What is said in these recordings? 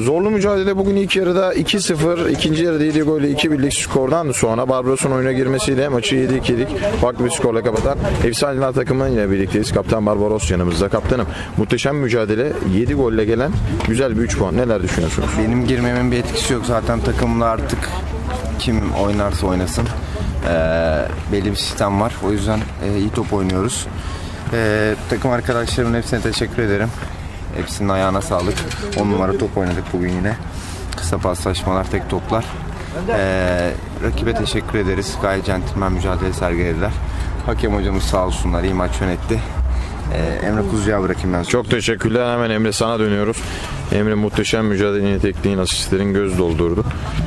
Zorlu mücadele bugün ilk yarıda 2-0, ikinci yarıda 7 golle 2 birlik skordan sonra Barbaros'un oyuna girmesiyle maçı 7-2'lik farklı bir skorla kapatan Efsaneler takımıyla birlikteyiz. Kaptan Barbaros yanımızda. Kaptanım muhteşem mücadele 7 golle gelen güzel bir 3 puan. Neler düşünüyorsunuz? Benim girmemin bir etkisi yok. Zaten takımla artık kim oynarsa oynasın. Ee, belli bir sistem var. O yüzden e, iyi top oynuyoruz. Ee, takım arkadaşlarımın hepsine teşekkür ederim. Hepsinin ayağına sağlık. 10 numara top oynadık bugün yine. Kısa paslaşmalar, tek toplar. Ee, rakibe teşekkür ederiz. Gayet centilmen mücadele sergilediler. Hakem hocamız sağ olsunlar. iyi maç yönetti. Ee, Emre Kuzucu'ya bırakayım ben. Çok teşekkürler. Hemen Emre sana dönüyoruz. Emre muhteşem mücadelenin tekniğin, asistlerin göz doldurdu.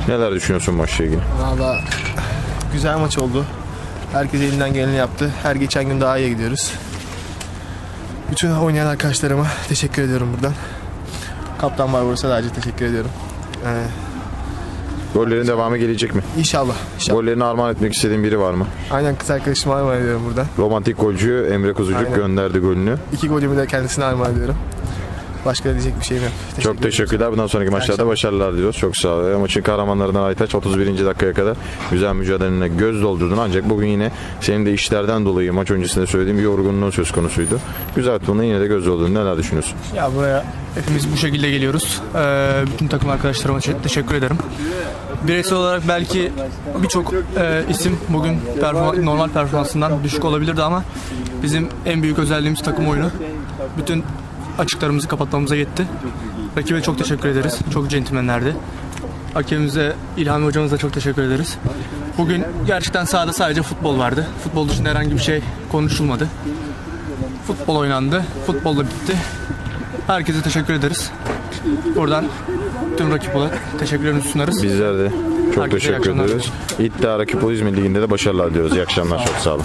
Neler düşünüyorsun maçla ilgili? Valla güzel maç oldu. Herkes elinden geleni yaptı. Her geçen gün daha iyi gidiyoruz. Bütün oynayan arkadaşlarıma teşekkür ediyorum buradan. Kaptan Barbaros'a da ayrıca teşekkür ediyorum. Ee, Gollerin devamı gelecek mi? inşallah. inşallah. Gollerini armağan etmek istediğin biri var mı? Aynen kız arkadaşıma armağan ediyorum buradan. Romantik golcü Emre Kuzucuk Aynen. gönderdi golünü. İki golümü de kendisine armağan ediyorum. Başka diyecek bir şeyim yok. Çok ederim. teşekkürler. Bundan sonraki maçlarda akşamlar. başarılar diliyoruz. Çok sağ ol. Maçın kahramanlarından Aytaç 31. dakikaya kadar güzel mücadelenle göz doldurdun. Ancak bugün yine senin de işlerden dolayı maç öncesinde söylediğim bir yorgunluğun söz konusuydu. Güzel tuttuğunda yine de göz doldurdun. Neler düşünüyorsun? Ya buraya hepimiz bu şekilde geliyoruz. Ee, bütün takım arkadaşlarıma te- teşekkür ederim. Bireysel olarak belki birçok e, isim bugün performa- normal performansından düşük olabilirdi ama bizim en büyük özelliğimiz takım oyunu. Bütün açıklarımızı kapatmamıza yetti. Rakibe çok teşekkür ederiz. Çok centilmenlerdi. Hakemimize, İlhami hocamıza çok teşekkür ederiz. Bugün gerçekten sahada sadece futbol vardı. Futbol dışında herhangi bir şey konuşulmadı. Futbol oynandı. Futbol da bitti. Herkese teşekkür ederiz. Buradan tüm rakip olarak teşekkürlerimizi sunarız. Bizler de çok Herkese teşekkür ederiz. İddia Rakip İzmir Ligi'nde de başarılar diliyoruz. İyi akşamlar. Çok sağ olun.